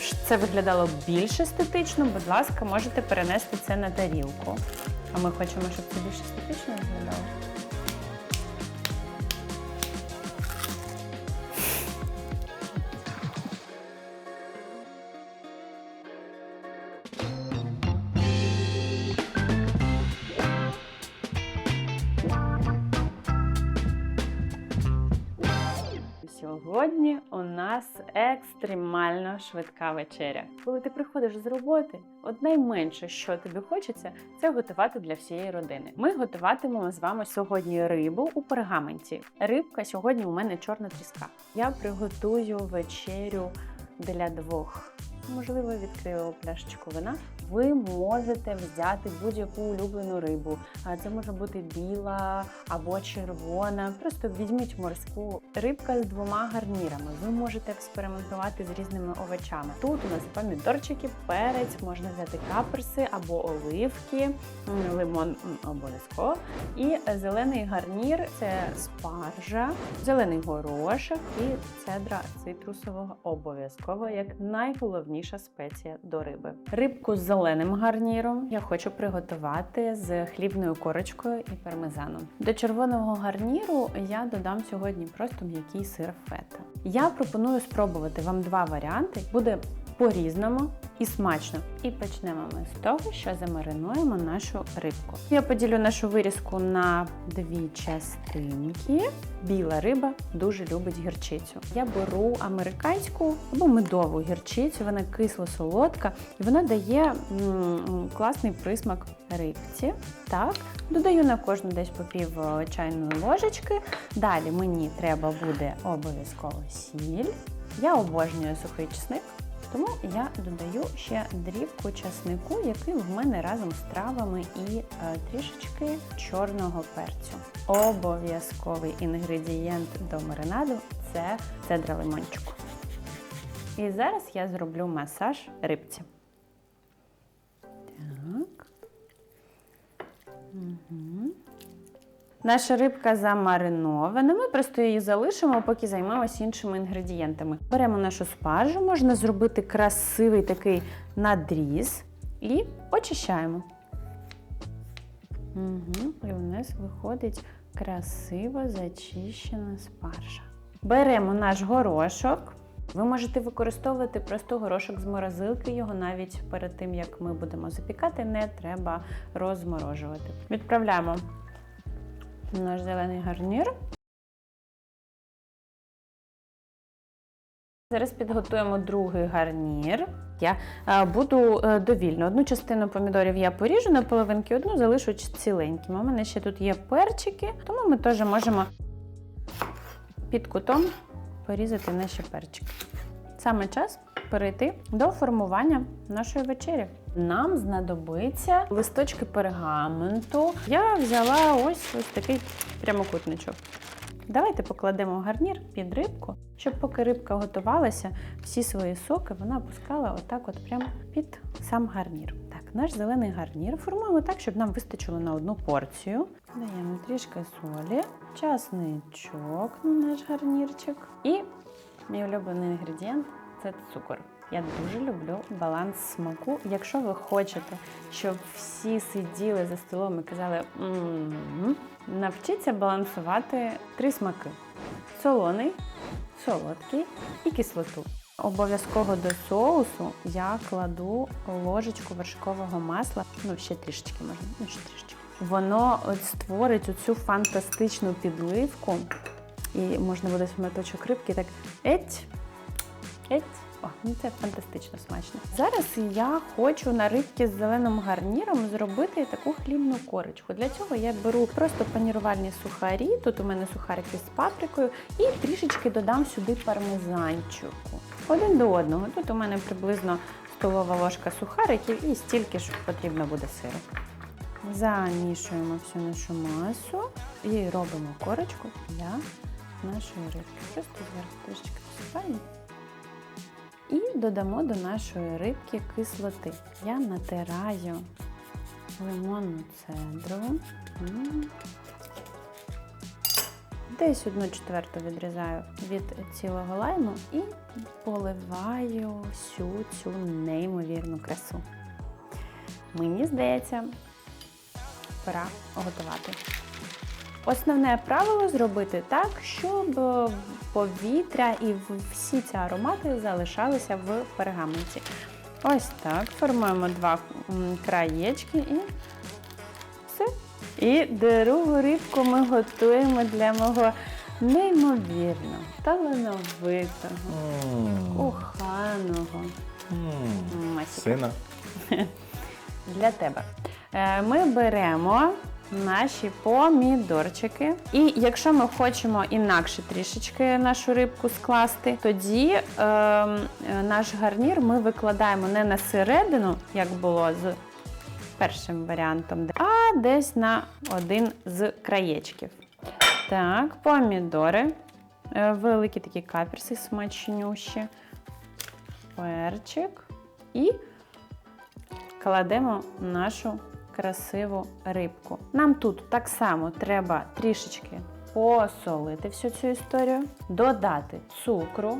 щоб це виглядало більш естетично, будь ласка, можете перенести це на тарілку. А ми хочемо, щоб це більш естетично виглядало. Сьогодні у нас екстремально швидка вечеря. Коли ти приходиш з роботи, от найменше, що тобі хочеться, це готувати для всієї родини. Ми готуватимемо з вами сьогодні рибу у пергаменті. Рибка сьогодні у мене чорна тріска. Я приготую вечерю для двох. Можливо, відкрию пляшечку вина. Ви можете взяти будь-яку улюблену рибу. Це може бути біла або червона. Просто візьміть морську рибка з двома гарнірами. Ви можете експериментувати з різними овочами. Тут у нас помідорчики, перець, можна взяти каперси або оливки, лимон обов'язково. І зелений гарнір це спаржа, зелений горошок і цедра цитрусового обов'язково як найголовніша спеція до риби. Рибку з зеленим гарніром я хочу приготувати з хлібною корочкою і пармезаном. До червоного гарніру я додам сьогодні просто м'який сир фета. Я пропоную спробувати вам два варіанти. Буде по-різному і смачно. І почнемо ми з того, що замаринуємо нашу рибку. Я поділю нашу вирізку на дві частинки. Біла риба дуже любить гірчицю. Я беру американську або медову гірчицю, вона кисло-солодка і вона дає м, класний присмак рибці. Так, додаю на кожну десь по пів е, чайної ложечки. Далі мені треба буде обов'язково сіль. Я обожнюю сухий чесник. Тому я додаю ще дрібку часнику, який в мене разом з травами і е, трішечки чорного перцю. Обов'язковий інгредієнт до маринаду це цедра лимончику. І зараз я зроблю масаж рибці. Так. Угу. Наша рибка замаринована. Ми просто її залишимо, поки займемося іншими інгредієнтами. Беремо нашу спаржу, можна зробити красивий такий надріз і очищаємо. Угу. І у нас виходить красиво зачищена спаржа. Беремо наш горошок. Ви можете використовувати просто горошок з морозилки, його навіть перед тим, як ми будемо запікати, не треба розморожувати. Відправляємо наш зелений гарнір. Зараз підготуємо другий гарнір. Я е, буду е, довільно. Одну частину помідорів я поріжу на половинки, одну залишу ціленькими. У мене ще тут є перчики, тому ми теж можемо під кутом порізати наші перчики. Саме час перейти до формування нашої вечері. Нам знадобиться листочки пергаменту. Я взяла ось ось такий прямокутничок. Давайте покладемо гарнір під рибку, щоб поки рибка готувалася, всі свої соки вона пускала отак от прямо під сам гарнір. Так, наш зелений гарнір формуємо так, щоб нам вистачило на одну порцію. Даємо трішки солі, часничок на наш гарнірчик. І мій улюблений інгредієнт це цукор. Я дуже люблю баланс смаку. Якщо ви хочете, щоб всі сиділи за столом і казали «М-м-м», навчіться балансувати три смаки: солоний, солодкий і кислоту. Обов'язково до соусу я кладу ложечку вершкового масла, ну ще трішечки можна, ну ще трішечки. Воно створить оцю фантастичну підливку, і можна буде шматочок рибки так еть, еть. О, ну це фантастично смачно. Зараз я хочу на рибки з зеленим гарніром зробити таку хлібну корочку. Для цього я беру просто панірувальні сухарі. Тут у мене сухарики з паприкою, і трішечки додам сюди пармезанчику. Один до одного. Тут у мене приблизно столова ложка сухариків і стільки ж потрібно буде сиру. Замішуємо всю нашу масу і робимо корочку для нашої рибки. Просто зверху трішечки посипаємо. І додамо до нашої рибки кислоти. Я натираю лимонну цедру. Десь одну четверту відрізаю від цілого лайму і поливаю всю цю неймовірну красу. Мені здається, пора готувати. Основне правило зробити так, щоб повітря і всі ці аромати залишалися в пергаменті. Ось так. Формуємо два краєчки і все. І другу рибку ми готуємо для мого неймовірно талановитого, коханого. Сина. для тебе. Е, Ми беремо наші помідорчики. І якщо ми хочемо інакше трішечки нашу рибку скласти, тоді е, наш гарнір ми викладаємо не на середину, як було з першим варіантом, а десь на один з краєчків. Так, помідори. Е, Великі такі каперси смачнющі. Перчик. І кладемо нашу красиву рибку. Нам тут так само треба трішечки посолити всю цю історію, додати цукру,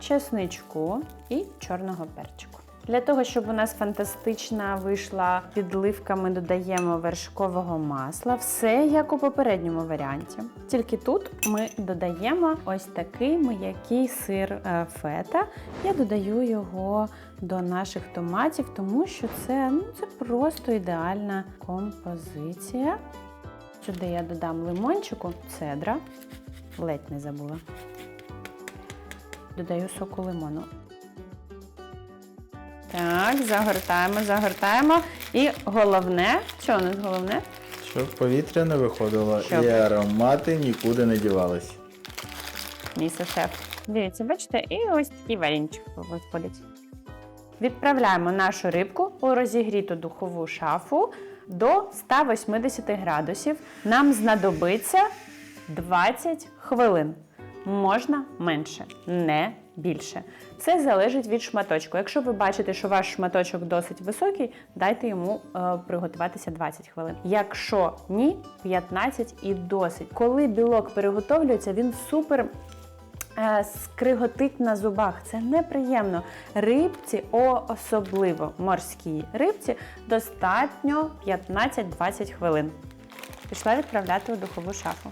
чесничку і чорного перчику. Для того, щоб у нас фантастична вийшла підливка, ми додаємо вершкового масла. Все як у попередньому варіанті. Тільки тут ми додаємо ось такий м'який сир е, фета. Я додаю його до наших томатів, тому що це, ну, це просто ідеальна композиція. Сюди я додам лимончику, цедра, ледь не забула. Додаю соку лимону. Так, загортаємо, загортаємо. І головне, що у нас головне? Щоб повітря не виходило Щоб. і аромати нікуди не дівались. Мій шеф. Дивіться, бачите, і ось такий варінчик виходить. Відправляємо нашу рибку у розігріту духову шафу до 180 градусів. Нам знадобиться 20 хвилин. Можна менше, не більше. Це залежить від шматочку. Якщо ви бачите, що ваш шматочок досить високий, дайте йому е, приготуватися 20 хвилин. Якщо ні, 15 і досить. Коли білок переготовлюється, він супер скриготить на зубах. Це неприємно. Рибці, особливо морській рибці, достатньо 15-20 хвилин. Пішла відправляти у духову шафу.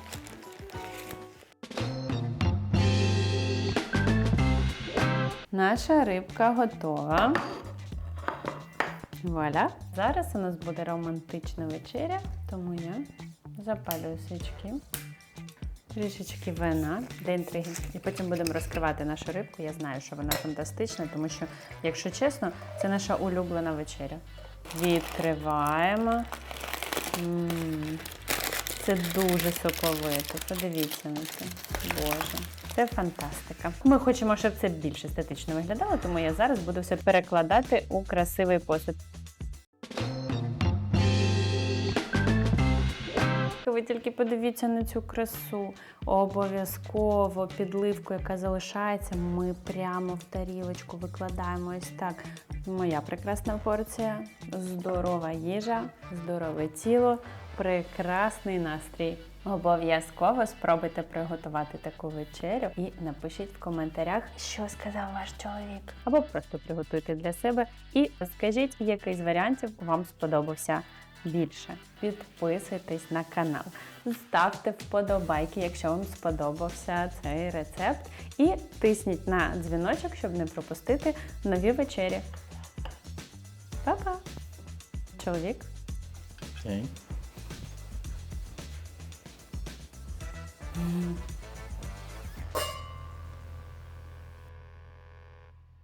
Наша рибка готова. Вуаля. Зараз у нас буде романтична вечеря, тому я запалюю свічки. Трішечки вина для інтриги. І потім будемо розкривати нашу рибку. Я знаю, що вона фантастична, тому що, якщо чесно, це наша улюблена вечеря. Відкриваємо. Це дуже соковито. Подивіться на це. Боже. Це фантастика. Ми хочемо, щоб це більш естетично виглядало, тому я зараз буду все перекладати у красивий посуд. Ви тільки подивіться на цю красу. Обов'язково підливку, яка залишається, ми прямо в тарілочку викладаємо ось так. Моя прекрасна порція, здорова їжа, здорове тіло, прекрасний настрій. Обов'язково спробуйте приготувати таку вечерю і напишіть в коментарях, що сказав ваш чоловік. Або просто приготуйте для себе і скажіть, який з варіантів вам сподобався більше. Підписуйтесь на канал, ставте вподобайки, якщо вам сподобався цей рецепт, і тисніть на дзвіночок, щоб не пропустити нові вечері. Па-па! Чоловік. Окей. М,